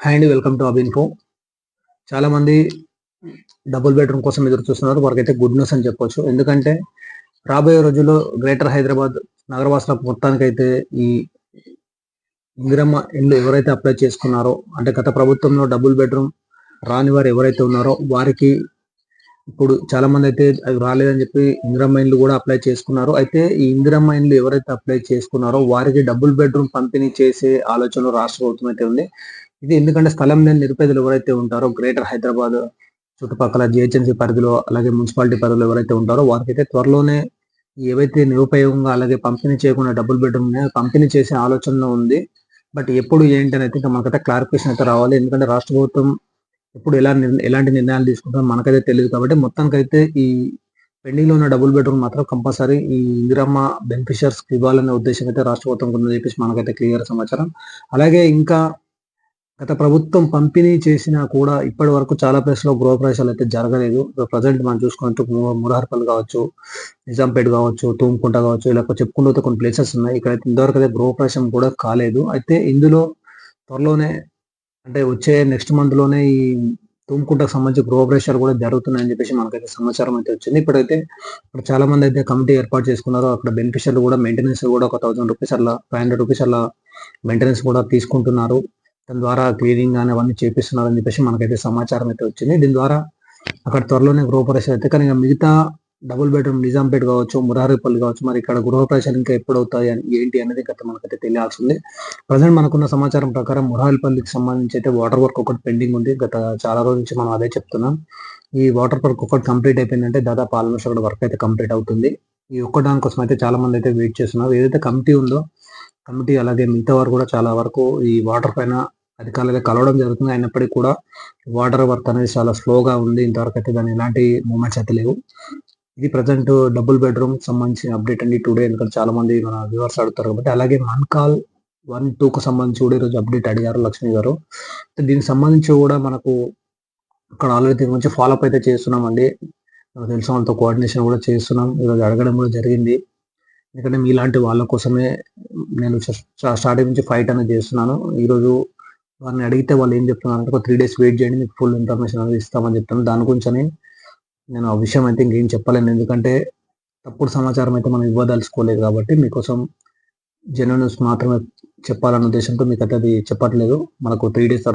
Hi welcome to అబిన్ఫో చాలా మంది double bedroom కోసం ఎదురు చూస్తున్నారు వారికైతే గుడ్ న్యూస్ అని చెప్పొచ్చు. ఎందుకంటే రాబోయే రోజుల్లో గ్రేటర్ హైదరాబాద్ నగరవాసుల మొత్తానికైతే ఈ ఇందిరమ్మ ఇండ్లు ఎవరైతే అప్లై చేసుకున్నారో అంటే గత ప్రభుత్వంలో డబుల్ బెడ్రూమ్ రాని వారు ఎవరైతే ఉన్నారో వారికి ఇప్పుడు చాలా మంది అయితే అవి రాలేదని చెప్పి ఇందిరమ్మ ఇండ్లు కూడా అప్లై చేసుకున్నారు. అయితే ఈ ఇందిరమ్మ ఇండ్లు ఎవరైతే అప్లై చేసుకున్నారో వారికి డబుల్ బెడ్రూమ్ పంపిణీ చేసే ఆలోచనలు రాష్ట్ర ప్రభుత్వం అయితే ఉంది. ఇది ఎందుకంటే స్థలం లేని నిరుపేదలు ఎవరైతే ఉంటారో గ్రేటర్ హైదరాబాద్ చుట్టుపక్కల జిహెచ్ఎంసీ పరిధిలో అలాగే మున్సిపాలిటీ పరిధిలో ఎవరైతే ఉంటారో వారికైతే త్వరలోనే ఏవైతే నిరుపయోగంగా అలాగే పంపిణీ చేయకుండా డబుల్ బెడ్రూమ్ పంపిణీ చేసే ఆలోచనలో ఉంది. బట్ ఎప్పుడు ఏంటి అని అయితే మనకైతే క్లారిఫికేషన్ అయితే రావాలి. ఎందుకంటే రాష్ట్ర ప్రభుత్వం ఎప్పుడు ఎలా ఎలాంటి నిర్ణయాలు తీసుకుంటారో మనకైతే తెలియదు కాబట్టి మొత్తానికైతే ఈ పెండింగ్లో ఉన్న డబుల్ బెడ్రూమ్ మాత్రం కంపల్సరీ ఈ ఇందిరమ్మ బెనిఫిషియర్స్కి ఇవ్వాలనే ఉద్దేశం అయితే రాష్ట్ర ప్రభుత్వం ఉందని చెప్పేసి మనకైతే క్లియర్ సమాచారం. అలాగే ఇంకా గత ప్రభుత్వం పంపిణీ చేసినా కూడా ఇప్పటి వరకు చాలా ప్లేస్లో గృహప్రవేశాలు అయితే జరగలేదు. ప్రజెంట్ మనం చూసుకుంటూ మురహర్పల్ కావచ్చు నిజాంపేట్ కావచ్చు తూంకుంట కావచ్చు ఇలా చెప్పుకుంటూ కొన్ని ప్లేసెస్ ఉన్నాయి. ఇక్కడ ఇంతవరకు అయితే గృహప్రవేశం కూడా కాలేదు. అయితే ఇందులో త్వరలోనే అంటే వచ్చే నెక్స్ట్ మంత్లోనే ఈ తుమ్కుంటకు సంబంధించి గృహప్రవేశాలు కూడా జరుగుతున్నాయని చెప్పేసి మనకైతే సమాచారం అయితే వచ్చింది. ఇప్పుడైతే ఇప్పుడు చాలా మంది అయితే కమిటీ ఏర్పాటు చేసుకున్నారు. అక్కడ బెనిఫిషియర్లు కూడా మెయింటెనెన్స్ కూడా ఒక థౌసండ్ రూపీస్ అలా ఫైవ్ హండ్రెడ్ రూపీస్ అలా మెయింటెనెన్స్ కూడా తీసుకుంటున్నారు. దాని ద్వారా క్లీనింగ్ కానీ అవన్నీ చేపిస్తున్నారని చెప్పేసి మనకైతే సమాచారం అయితే వచ్చింది. దీని ద్వారా అక్కడ త్వరలోనే గృహప్రవేశం అయితే కానీ మిగతా డబుల్ బెడ్రూమ్ నిజాంపేట కావచ్చు మురారిపల్లి కావచ్చు మరి ఇక్కడ గృహప్రవేశాలు ఇంకా ఎప్పుడు అవుతాయి అని ఏంటి అనేది గత మనకైతే తెలియాల్సింది. ప్రజెంట్ మనకున్న సమాచారం ప్రకారం మురారిపల్లికి సంబంధించి అయితే వాటర్ వర్క్ ఒకటి పెండింగ్ ఉంది. గత చాలా రోజుల నుంచి మనం అదే చెప్తున్నాం. ఈ వాటర్ వర్క్ ఒకటి కంప్లీట్ అయిపోయిందంటే దాదాపు ఆల్మోస్ట్ అక్కడ వర్క్ అయితే కంప్లీట్ అవుతుంది. ఈ ఒక్క కోసం అయితే చాలా మంది అయితే వెయిట్ చేస్తున్నారు. ఏదైతే కమిటీ ఉందో కమిటీ అలాగే మిగతా వారు కూడా చాలా వరకు ఈ వాటర్ పైన అధికారులు కలవడం జరుగుతుంది. అయినప్పటికీ కూడా వాటర్ వర్క్ అనేది చాలా స్లోగా ఉంది. ఇంతవరకు అయితే దాని ఎలాంటి మూమెంట్స్ అయితే లేవు. ఇది ప్రజెంట్ డబుల్ బెడ్రూమ్ సంబంధించిన అప్డేట్ అండి. టుడే ఎందుకంటే చాలా మంది మన వ్యూవర్స్ అడుగుతారు కాబట్టి. అలాగే మన్ కాల్ వన్ టూకు సంబంధించి కూడా ఈరోజు అప్డేట్ అడిగారు లక్ష్మి గారు. దీనికి సంబంధించి కూడా మనకు ఇక్కడ ఆల్రెడీ మంచి ఫాలోఅప్ అయితే చేస్తున్నామండి. మనకు తెలిసిన వాళ్ళతో కోఆర్డినేషన్ కూడా చేస్తున్నాం. ఈరోజు అడగడం కూడా జరిగింది. ఎందుకంటే మీలాంటి వాళ్ళ కోసమే నేను స్టార్టింగ్ నుంచి ఫైట్ అనేది చేస్తున్నాను. ఈరోజు వారిని అడిగితే వాళ్ళు ఏం చెప్తున్నారు అంటే ఒక త్రీ డేస్ వెయిట్ చేయండి మీకు ఫుల్ ఇన్ఫర్మేషన్ అనేది ఇస్తామని చెప్తాను దాని గురించి నేను ఆ విషయం అయితే ఇంకేం చెప్పలేను. ఎందుకంటే తప్పుడు సమాచారం అయితే మనం ఇవ్వదలుచుకోలేదు కాబట్టి మీకోసం జెన్యున్ న్యూస్ మాత్రమే చెప్పాలన్న ఉద్దేశంతో మీకు అయితే అది చెప్పట్లేదు. మనకు త్రీ డేస్